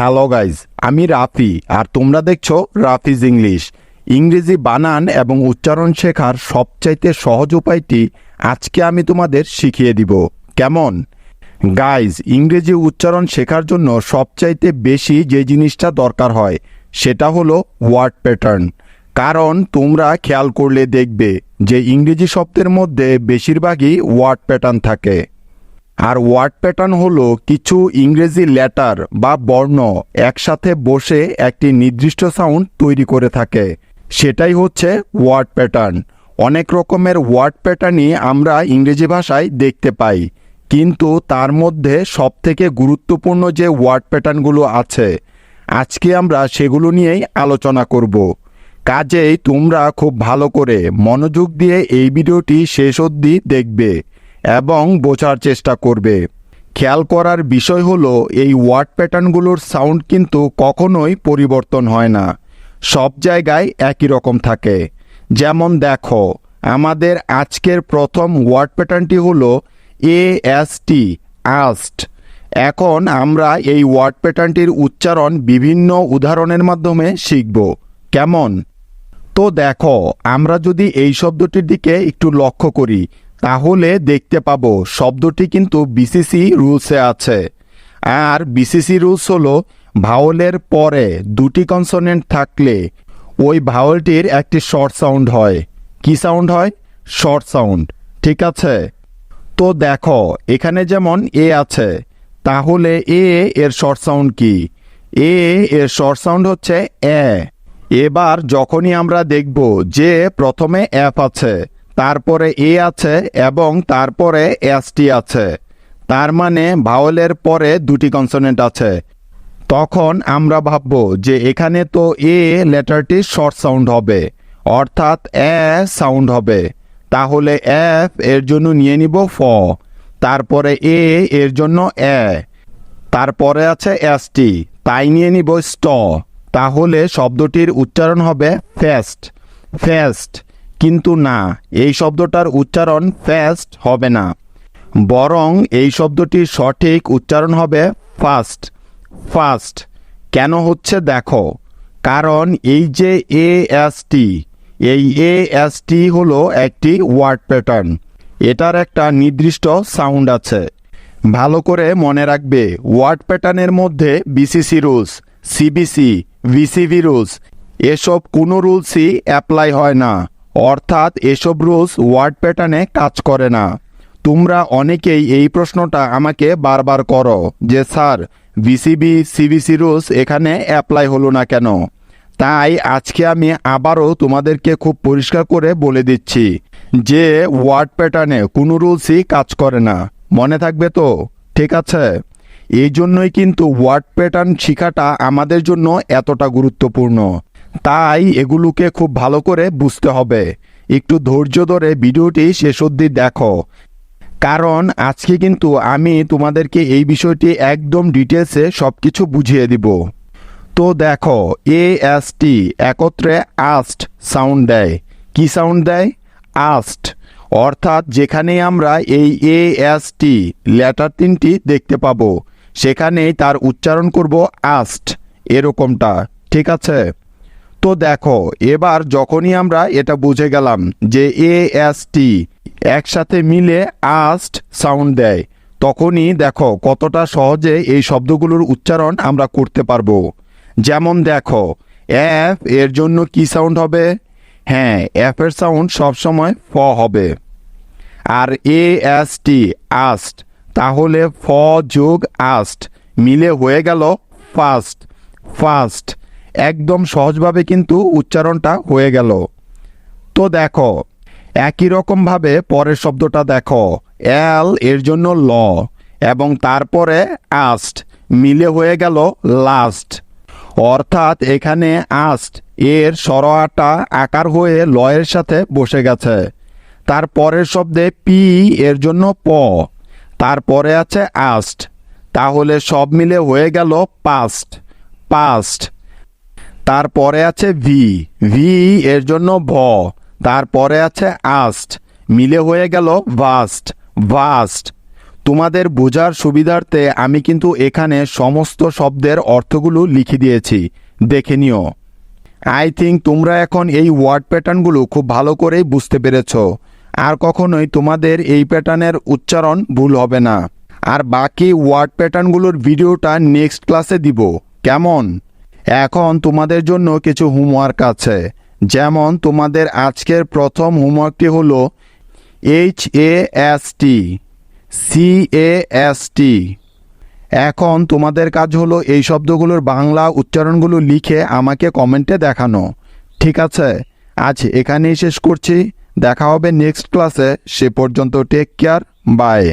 Hello guys আমি রাফি, আর তোমরা দেখছ রাফিজ ইংলিশ। ইংরেজি বানান এবং উচ্চারণ শেখার সবচাইতে সহজ উপায়টি আজকে আমি তোমাদের শিখিয়ে দিব। কেমন? গাইজ ইংরেজি উচ্চারণ শেখার জন্য সবচাইতে বেশি যে জিনিসটা দরকার হয়, সেটা হলো ওয়ার্ড প্যাটার্ন কারণ তোমরা খেয়াল করলে দেখবে যে ইংরেজি শব্দের মধ্যে বেশিরভাগই ওয়ার্ড প্যাটার্ন থাকে। আর ওয়ার্ড প্যাটার্ন হলো কিছু ইংরেজি লেটার বা বর্ণ একসাথে বসে একটি নির্দিষ্ট সাউন্ড তৈরি করে থাকে। সেটাই হচ্ছে ওয়ার্ড প্যাটার্ন। অনেক রকমের ওয়ার্ড প্যাটার্নই আমরা ইংরেজি ভাষায় দেখতে পাই। কিন্তু তার মধ্যে সবথেকে গুরুত্বপূর্ণ যে ওয়ার্ড প্যাটার্নগুলো আছে, আজকে আমরা সেগুলো নিয়েই আলোচনা করব। কাজেই তোমরা খুব ভালো করে মনোযোগ দিয়ে এই ভিডিওটি শেষ অবধি দেখবে। এবং বোঝার চেষ্টা করবে। খেয়াল করার বিষয় হলো, এই ওয়ার্ড প্যাটার্নগুলোর সাউন্ড কিন্তু কখনোই পরিবর্তন হয় না। সব জায়গায় একই রকম থাকে। যেমন দেখো, আমাদের আজকের প্রথম ওয়ার্ড প্যাটার্নটি হলো এ এস টি আস্ট এখন আমরা এই ওয়ার্ড প্যাটার্নটির উচ্চারণ বিভিন্ন উদাহরণের মাধ্যমে শিখব। কেমন? তো দেখো, আমরা যদি এই শব্দটির দিকে একটু লক্ষ্য করি তাহলে দেখতে পাবো, শব্দটি কিন্তু বিসিসি রুলসে আছে। আর বিসিসি রুলস হলো ভাওলের পরে দুটি কনসোনেন্ট থাকলে ওই ভাওলটির একটি শর্ট সাউন্ড হয়। কি সাউন্ড হয়? শর্ট সাউন্ড ঠিক আছে? তো দেখো, এখানে যেমন এ আছে, তাহলে এ এর শর্ট সাউন্ড কি? এ এর শর্ট সাউন্ড হচ্ছে এ। এবার যখনই আমরা দেখব যে প্রথমে অ্যাপ আছে তারপরে এ আছে এবং তারপরে এসটি আছে। তার মানে ভাওয়েলের পরে দুটি কনসোনেন্ট আছে। তখন আমরা ভাবব যে এখানে তো এ লেটারটি শর্ট সাউন্ড হবে, অর্থাৎ এ সাউন্ড হবে। তাহলে এফ এর জন্য নিয়ে নিব ফ, তারপরে এ এর জন্য এ, তারপরে আছে এসটি তাই নিয়ে নিব স্ট। তাহলে শব্দটির উচ্চারণ হবে ফেস্ট ফেস্ট কিন্তু না, এই শব্দটার উচ্চারণ ফ্যাস্ট হবে না। বরং এই শব্দটির সঠিক উচ্চারণ হবে ফাস্ট ফাস্ট কেন হচ্ছে দেখো, কারণ এই যে এ এস টি এই এ এস টি হলো একটি ওয়ার্ড প্যাটার্ন এটার একটা নির্দিষ্ট সাউন্ড আছে। ভালো করে মনে রাখবে ওয়ার্ড প্যাটার্নের মধ্যে BCC rules CBC VCV rules এসব কোনো রুলসই অ্যাপ্লাই হয় না। অর্থাৎ এসব রুলস ওয়ার্ড প্যাটার্নে কাজ করে না। তোমরা অনেকেই এই প্রশ্নটা আমাকে বারবার করো যে, স্যার, ভিসিবি, সিবিসি রুলস এখানে অ্যাপ্লাই হলো না কেন? তাই আজকে আমি আবারও তোমাদেরকে খুব পরিষ্কার করে বলে দিচ্ছি যে, ওয়ার্ড প্যাটার্নে কোনো রুলসই কাজ করে না। মনে থাকবে তো? ঠিক আছে? এই জন্যই কিন্তু ওয়ার্ড প্যাটার্ন শেখাটা আমাদের জন্য এতটা গুরুত্বপূর্ণ। তাই এগুলোকে খুব ভালো করে বুঝতে হবে। একটু ধৈর্য ধরে ভিডিওটি শেষ অবধি দেখো। কারণ আজকে কিন্তু আমি তোমাদেরকে এই বিষয়টি একদম ডিটেলসে সব কিছু বুঝিয়ে দিব। তো দেখো এ এস টি একত্রে আস্ট সাউন্ড দেয়। কি সাউন্ড দেয়? আস্ট অর্থাৎ যেখানে আমরা এই এ এস টি লেটার তিনটি দেখতে পাবো। সেখানেই তার উচ্চারণ করব আস্ট এরকমটা, ঠিক আছে? তো দেখো, এবার যখনই আমরা এটা বুঝে গেলাম যে এ এস টি একসাথে মিলে আস্ট সাউন্ড দেয়, তখনই দেখো কতটা সহজে এই শব্দগুলোর উচ্চারণ আমরা করতে পারব। যেমন দেখো এফ এর জন্য কি সাউন্ড হবে? হ্যাঁ এর সাউন্ড সবসময় ফ হবে। আর এ এস টি আস্ট, তাহলে ফ যোগ আস্ট মিলে হয়ে গেল ফাস্ট ফাস্ট। একদম সহজভাবে কিন্তু উচ্চারণটা হয়ে গেল। তো দেখো, একই রকমভাবে পরের শব্দটা দেখো, এল এর জন্য ল এবং তারপরে আস্ট, মিলে হয়ে গেল লাস্ট। অর্থাৎ এখানে আস্ট এর সরহাটা আকার হয়ে লয়ের সাথে বসে গেছে। তার পরের শব্দে পি এর জন্য প, তারপরে আছে আস্ট। তাহলে সব মিলে হয়ে গেল পাস্ট পাস্ট। তারপরে আছে ভি। ভি এর জন্য ভ। তারপরে আছে আস্ট। মিলে হয়ে গেল ভাস্ট। ভাস্ট। তোমাদের বোঝার সুবিধার্থে আমি কিন্তু এখানে সমস্ত শব্দের অর্থগুলো লিখে দিয়েছি। দেখে নিও। আই থিঙ্ক তোমরা এখন এই ওয়ার্ড প্যাটার্নগুলো খুব ভালো করেই বুঝতে পেরেছ। আর কখনোই তোমাদের এই প্যাটার্নের উচ্চারণ ভুল হবে না। আর বাকি ওয়ার্ড প্যাটার্নগুলোর ভিডিওটা নেক্সট ক্লাসে দিব। কেমন? এখন তোমাদের জন্য কিছু হোমওয়ার্ক আছে। যেমন তোমাদের আজকের প্রথম হোমওয়ার্কটি হলো H A S T C A S T এখন তোমাদের কাজ হলো এই শব্দগুলোর বাংলা উচ্চারণগুলো লিখে আমাকে কমেন্টে দেখানো। ঠিক আছে? আজ এখানেই শেষ করছি। দেখা হবে নেক্সট ক্লাসে সে পর্যন্ত টেক কেয়ার বাই